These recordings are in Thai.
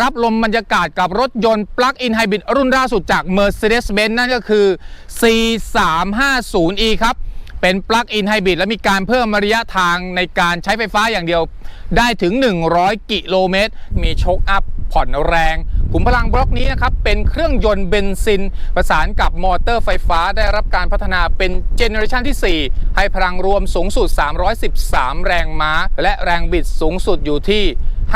รับลมบรรยากาศกับรถยนต์ Plug-in Hybrid รุ่นล่าสุดจาก Mercedes-Benz นั่นก็คือ C350e ครับ เป็น Plug-in Hybrid และมีการเพิ่มระยะทางในการใช้ไฟฟ้าอย่างเดียวได้ถึง 100 กิโลเมตร มีโชคอัพผ่อนแรงขุมพลังบล็อกนี้นะครับ เป็นเครื่องยนต์เบนซิน ประสานกับมอเตอร์ไฟฟ้าได้รับการพัฒนาเป็นเจเนอเรชันที่ 4 ให้พลังรวมสูงสุด 313 แรงม้า และแรงบิดสูงสุดอยู่ที่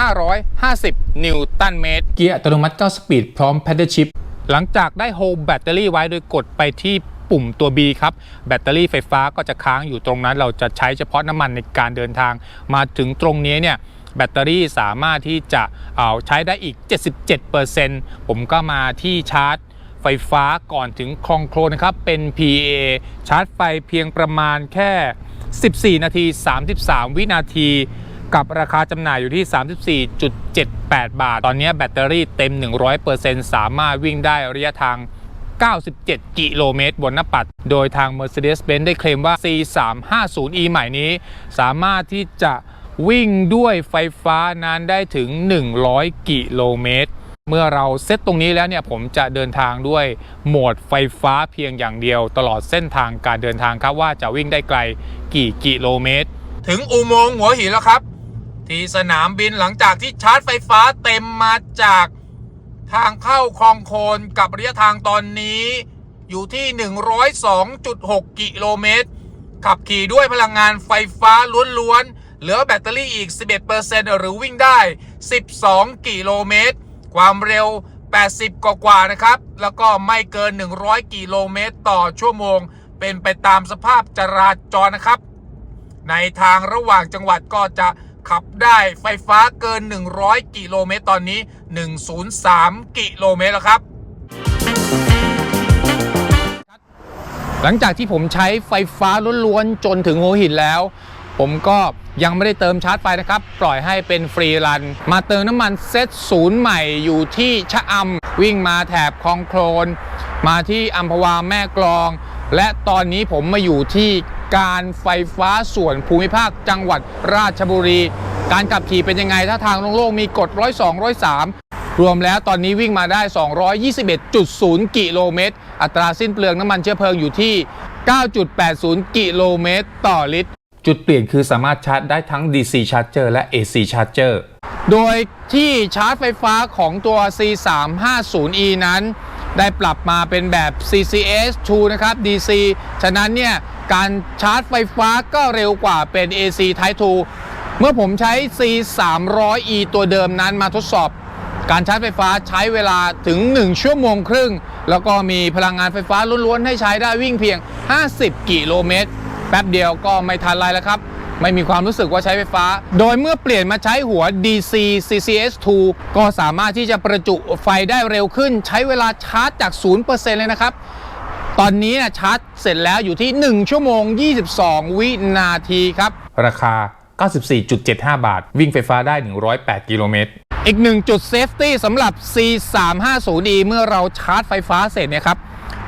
550 นิวตันเมตร เกียร์อัตโนมัติ 9 สปีด พร้อม Pedal Shift หลังจากได้โฮลแบตเตอรี่ไว้โดยกดไปที่ปุ่มตัว B ครับ แบตเตอรี่ไฟฟ้าก็จะค้างอยู่ตรงนั้น เราจะใช้เฉพาะน้ำมันในการเดินทาง มาถึงตรงนี้เนี่ยแบตเตอรี่สามารถที่จะเอาใช้ได้อีก 77%ผมก็มาที่ชาร์จไฟฟ้าก่อนถึงคลองโคลนนะครับ เป็น PA ชาร์จไฟเพียงประมาณแค่ 14 นาที 33 วินาที กับราคาจำหน่ายอยู่ที่ 34.78 บาท ตอนนี้แบตเตอรี่เต็ม 100%สามารถวิ่งได้ระยะทาง 97 กิโลเมตรบนหน้าปัด โดยทาง Mercedes-Benz ได้เคลมว่า C350e ใหม่นี้ สามารถที่จะวิ่งด้วยไฟฟ้านั้นได้ถึง 100 กิโลเมตร เมื่อเราเซตตรงนี้แล้วเนี่ยผมจะเดินทางด้วยโหมดไฟฟ้าเพียงอย่างเดียว ตลอดเส้นทางการเดินทางครับว่าจะวิ่งได้ไกลกี่กิโลเมตร ถึงอุโมงค์หัวหินแล้วครับ ที่สนามบินหลังจากที่ชาร์จไฟฟ้าเต็มมาจากทางเข้าคลองโคนกับระยะทางตอนนี้อยู่ที่ 102.6 กิโลเมตร ขับขี่ด้วยพลังงานไฟฟ้าล้วนๆ เหลือแบตเตอรี่อีก 11%หรือวิ่งได้ 12 กิโลเมตร ความเร็ว 80 กว่าๆนะครับ แล้วก็ไม่เกิน 100 กิโลเมตรต่อชั่วโมง เป็นไปตามสภาพจราจรนะครับ ในทางระหว่างจังหวัดก็จะ ขับได้ไฟฟ้าเกิน 100 กิโลเมตรตอนนี้ 103 กิโลเมตรแล้วครับ หลังจากที่ผมใช้ไฟฟ้าล้วนๆจนถึงหัวหินแล้ว ผมก็ยังไม่ได้เติมชาร์จไฟนะครับ ปล่อยให้เป็นฟรีรัน มาเติมน้ำมันเซตศูนย์ใหม่อยู่ที่ชะอำวิ่งมาแถบคลองโคลน มาที่อัมพวาแม่กลอง และตอนนี้ผมมาอยู่ที่ การไฟฟ้าส่วนภูมิภาคจังหวัดราชบุรี การขับขี่เป็นยังไง ถ้าทางโล่งๆมีกฎร้อยสองร้อยสามรวมแล้วตอนนี้วิ่งมาได้ 221.0 กิโลเมตร อัตราสิ้นเปลืองน้ำมันเชื้อเพลิงอยู่ที่ 9.80 กิโลเมตร ต่อลิตรจุดเปลี่ยนคือสามารถชาร์จได้ทั้ง DC Charger และ AC Charger โดยที่ชาร์จไฟฟ้าของตัว C350e นั้น ได้ปรับมาเป็นแบบ CCS 2 นะครับ DC ฉะนั้นเนี่ย การชาร์จไฟฟ้าก็เร็วกว่าเป็น AC Type 2 เมื่อผมใช้ C300e ตัวเดิมนั้นมาทดสอบ การชาร์จไฟฟ้าใช้เวลาถึง 1 ชั่วโมงครึ่ง แล้วก็มีพลังงานไฟฟ้าล้วนๆ ให้ใช้ได้วิ่งเพียง 50 กิโลเมตร แป๊บเดียวก็ไม่ทันไรแล้วครับ ไม่มีความรู้สึกว่าใช้ไฟฟ้า โดยเมื่อเปลี่ยนมาใช้หัว DC CCS 2 ก็สามารถที่จะประจุไฟได้เร็วขึ้น ใช้เวลาชาร์จจาก 0%เลยนะครับ ตอนนี้นะชาร์จเสร็จแล้วอยู่ที่ 1 ชั่วโมง 22 วินาทีครับ ราคา 94.75 บาท วิ่งไฟฟ้าได้ 108 กิโลเมตร อีกหนึ่งจุดเซฟตี้สำหรับ C350e เมื่อเราชาร์จไฟฟ้าเสร็จเนี่ยครับ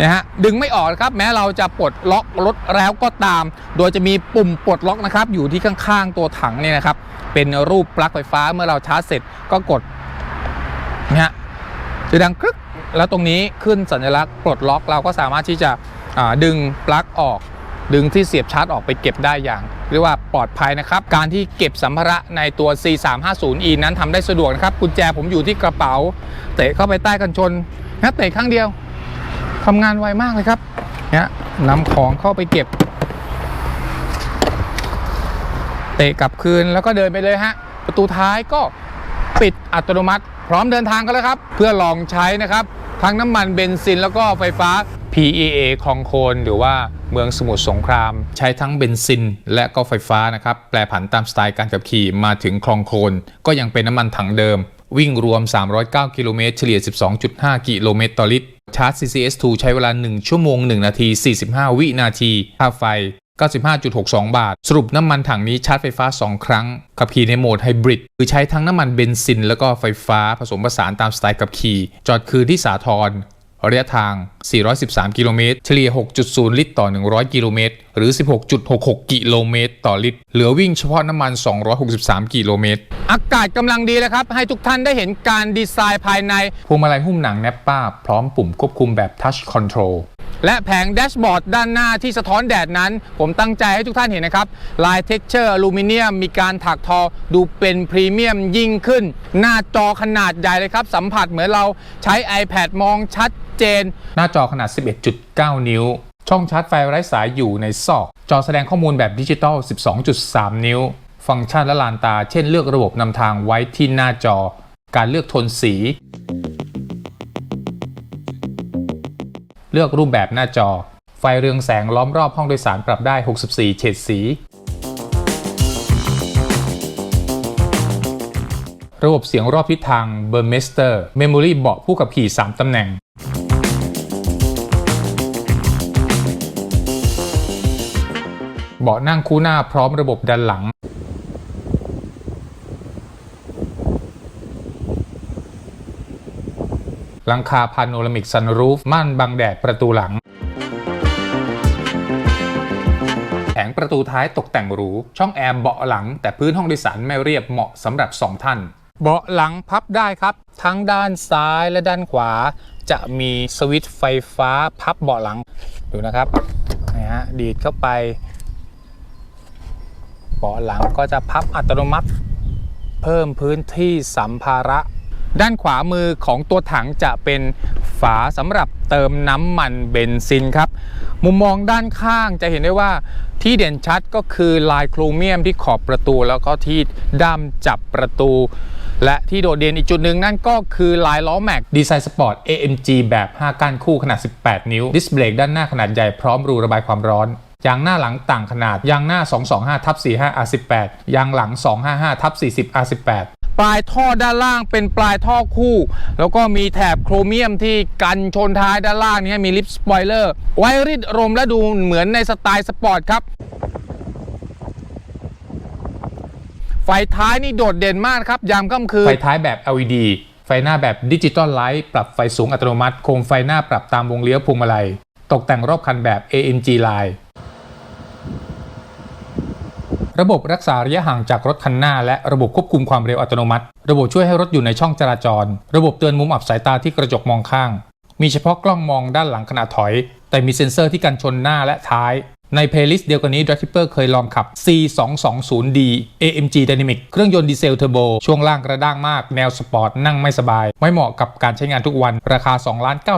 นะฮะดึงไม่ออกนะครับแม้เราจะปลดล็อกรถแล้วก็ตาม โดยจะมีปุ่มปลดล็อกนะครับอยู่ที่ข้างๆตัวถังเนี่ยนะครับเป็นรูปปลั๊กไฟฟ้าเมื่อเราชาร์จเสร็จก็กดนะฮะ จะดังกรึกแล้วตรงนี้ขึ้นสัญลักษณ์ปลดล็อกเราก็สามารถที่จะดึงปลั๊กออก ดึงที่เสียบชาร์จออกไปเก็บได้อย่าง เรียกว่าปลอดภัยนะครับ การที่เก็บสัมภาระในตัว C350e นั้นทำได้สะดวกนะครับ กุญแจผมอยู่ที่กระเป๋า เตะเข้าไปใต้กันชนนะเตะข้างเดียวทำงานไวมากเลยครับเนี่ยนำของเข้าไปเก็บ เตะกลับคืนแล้วก็เดินไปเลยฮะประตูท้ายก็ปิดอัตโนมัติ พร้อมเดินทางกันแล้วครับ เพื่อลองใช้นะครับทั้งน้ำมันเบนซินแล้วก็ไฟฟ้า PEA คลองโคนหรือว่าเมืองสมุทรสงคราม ใช้ทั้งเบนซินและก็ไฟฟ้านะครับแปลผันตามสไตล์การขับขี่มาถึงคลองโคนก็ยังเป็นน้ำมันถังเดิม วิ่งรวม 309 กิโลเมตรเฉลี่ย 12.5 กิโลเมตรต่อลิตรชาร์จ CCS2 ใช้เวลา 1 ชั่วโมง 1 นาที 45 วินาทีค่าไฟ 95.62 บาท สรุปน้ำมันถังนี้ชาร์จไฟฟ้า 2 ครั้ง ขับขี่ในโหมดไฮบริดคือใช้ทั้งน้ำมันเบนซิน แล้วก็ไฟฟ้าผสมผสานตามสไตล์ขับขี่ จอดคืนที่สาทรระยะทาง 413 กิโลเมตร เฉลี่ย 6.0 ลิตรต่อ 100 กิโลเมตร หรือ 16.66 กิโลเมตร ต่อลิตร เหลือวิ่งเฉพาะน้ำมัน 263 กิโลเมตร อากาศกำลังดีเลยครับ ให้ทุกท่านได้เห็นการดีไซน์ภายในพวงมาลัยหุ้มหนังแนปป้า พร้อมปุ่มควบคุมแบบ Touch Control และแผงแดชบอร์ดด้านหน้าที่สะท้อนแดดนั้น ผมตั้งใจให้ทุกท่านเห็นนะครับ ลายเท็กเจอร์อลูมิเนียม มีการถักทอดูเป็นพรีเมียมยิ่งขึ้น หน้าจอขนาดใหญ่เลยครับ สัมผัสเหมือนเราใช้ iPad มองชัดเจน หน้าจอขนาด 11.9 นิ้ว ช่องชาร์จไฟไร้สายอยู่ในซอก จอแสดงข้อมูลแบบดิจิตอล 12.3 นิ้ว ฟังก์ชันและลานตา เช่นเลือกระบบนำทางไว้ที่หน้าจอ การเลือกโทนสี เลือกรูปแบบหน้าจอ ไฟเรืองแสงล้อมรอบห้องโดยสารปรับได้ 64 เฉดสี ระบบเสียงรอบทิศทาง b u r m e s t e r Memory เบาะผู้ขับขี่ 3 ตำแหน่ง เบาะนั่งคู่หน้าพร้อมระบบดันหลัง หลังคาพาโนรามิกซันรูฟม่านบังแดดประตูหลัง แผงประตูท้ายตกแต่งหรู ช่องแอร์เบาะหลัง แต่พื้นห้องโดยสารไม่เรียบเหมาะสำหรับ 2 ท่าน เบาะหลังพับได้ครับ ทั้งด้านซ้ายและด้านขวา จะมีสวิตช์ไฟฟ้าพับเบาะหลังดูนะครับนี่ฮะดีดเข้าไป บาะหลังก็จะพับอัตโนมัติ เพิ่มพื้นที่สัมภาระ ด้านขวามือของตัวถังจะเป็นฝาสำหรับเติมน้ำมันเบนซินครับ มุมมองด้านข้างจะเห็นได้ว่าที่เด่นชัดก็คือลายโครเมียมที่ขอบประตูแล้วก็ที่ด้ามจับประตู และที่โดดเด่นอีกจุดหนึ่งนั่นก็คือลายล้อแม็กดีไซน์สปอร์ต AMG แบบ 5ก้านคู่ขนาด 18 นิ้ว ดิสเบรกด้านหน้าขนาดใหญ่พร้อมรูระบายความร้อน ยางหน้าหลังต่างขนาด ยางหน้า 225ทับ45 R18 ยางหลัง 255ทับ40 R18 ปลายท่อด้านล่างเป็นปลายท่อคู่ แล้วก็มีแถบโครเมียมที่กันชนท้ายด้านล่างนี้มีลิปสปอยเลอร์ ไว้ริดลมและดูเหมือนในสไตล์สปอร์ตครับ ไฟท้ายนี่โดดเด่นมากครับ ยามค่ำคืน ไฟท้ายแบบ LED ไฟหน้าแบบดิจิตอลไลท์ปรับไฟสูงอัตโนมัติ โคมไฟหน้าปรับตามวงเลี้ยวพวงมาลัย ตกแต่งรอบคันแบบ AMG Line ระบบรักษาระยะห่างจากรถคันหน้า และระบบควบคุมความเร็วอัตโนมัติ ระบบช่วยให้รถอยู่ในช่องจราจร ระบบเตือนมุมอับสายตาที่กระจกมองข้าง มีเฉพาะกล้องมองด้านหลังขณะถอย แต่มีเซ็นเซอร์ที่กันชนหน้าและท้าย ในเพลย์ลิสต์เดียวกันนี้ d r i v e r เคยลองขับ C220D AMG Dynamic เครื่องยนต์ดีเซลเทอร์โบช่วงล่างกระด้างมาก แนวสปอร์ตนั่งไม่สบาย ไม่เหมาะกับการใช้งานทุกวัน ราคา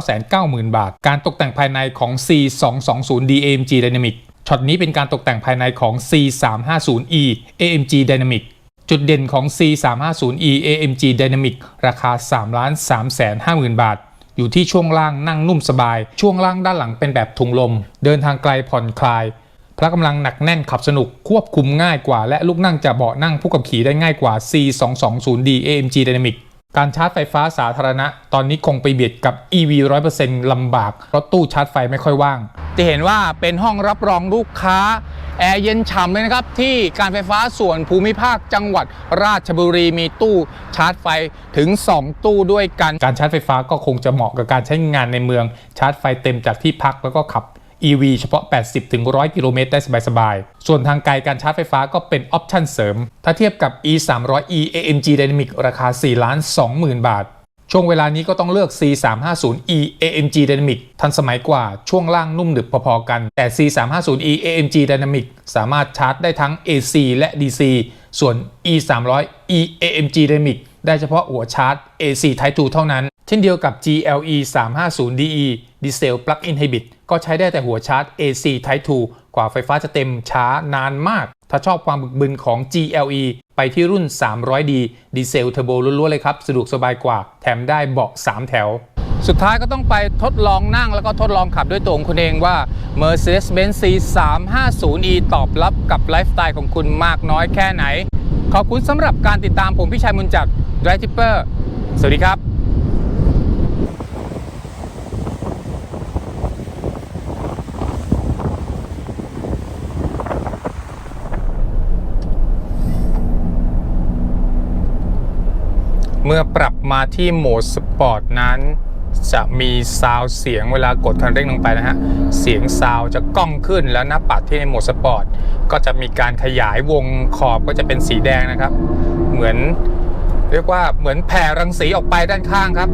2,990,000บาท การตกแต่งภายในของ C220D AMG Dynamic ช็อตนี้เป็นการตกแต่งภายในของ C350E AMG Dynamic จุดเด่นของ C350E AMG Dynamic ราคา3 3 5 0 0 0 0 บาท อยู่ที่ช่วงล่างนั่งนุ่มสบาย ช่วงล่างด้านหลังเป็นแบบถุงลม เดินทางไกลผ่อนคลาย พละกำลังหนักแน่นขับสนุกควบคุมง่ายกว่า และลูกนั่งจะเบาะนั่งผู้ขับขี่ได้ง่ายกว่า C220D AMG Dynamic การชาร์จไฟฟ้าสาธารณะ ตอนนี้คงไปเบียดกับ EV 100%ลำบาก เพราะตู้ชาร์จไฟไม่ค่อยว่าง จะเห็นว่าเป็นห้องรับรองลูกค้า แอร์เย็นฉ่ำเลยนะครับ ที่การไฟฟ้าส่วนภูมิภาคจังหวัดราชบุรีมีตู้ชาร์จไฟถึง 2 ตู้ด้วยกัน การชาร์จไฟฟ้าก็คงจะเหมาะกับการใช้งานในเมือง ชาร์จไฟเต็มจากที่พักแล้วก็ขับ EV เฉพาะ 80-100 กิโลเมตรได้สบายๆ ส่วนทางไกลการชาร์จไฟฟ้าก็เป็นออปชั่นเสริม ถ้าเทียบกับ e 3 0 0 e AMG Dynamic ราคา4 20,000 บาท ช่วงเวลานี้ก็ต้องเลือก C350e AMG Dynamic ทันสมัยกว่าช่วงล่างนุ่มหนึบพอๆกัน แต่ C350e AMG Dynamic สามารถชาร์จได้ทั้ง AC และ DC ส่วน E300e AMG Dynamic ได้เฉพาะหัวชาร์จ AC Type 2 เท่านั้น เช่นเดียวกับ GLE 350DE Diesel Plug-in Hybrid ก็ใช้ได้แต่หัวชาร์จ AC Type 2 กว่าไฟฟ้าจะเต็มช้านานมาก ถ้าชอบความบึกบึนของ GLE ไปที่รุ่น 300D ดีเซลเทอร์โบล้วนๆเลยครับ สะดวกสบายกว่า แถมได้เบาะ 3 แถว สุดท้ายก็ต้องไปทดลองนั่งแล้วก็ทดลองขับด้วยตัวของคุณเองว่า Mercedes-Benz C350e ตอบรับกับไลฟ์สไตล์ของคุณมากน้อยแค่ไหน ขอบคุณสำหรับการติดตามผมพี่ชัยมุนจักร Drive Tipper สวัสดีครับ เมื่อปรับมาที่โหมดสปอร์ตนั้น จะมีซาวเสียงเวลากดคันเร่งลงไปนะฮะ เสียงซาวจะก้องขึ้นแล้วหน้าปัดที่ในโหมดสปอร์ตก็จะมีการขยายวงขอบก็จะเป็นสีแดงนะครับ เหมือน เรียกว่าเหมือนแผ่รังสีออกไปด้านข้างครับ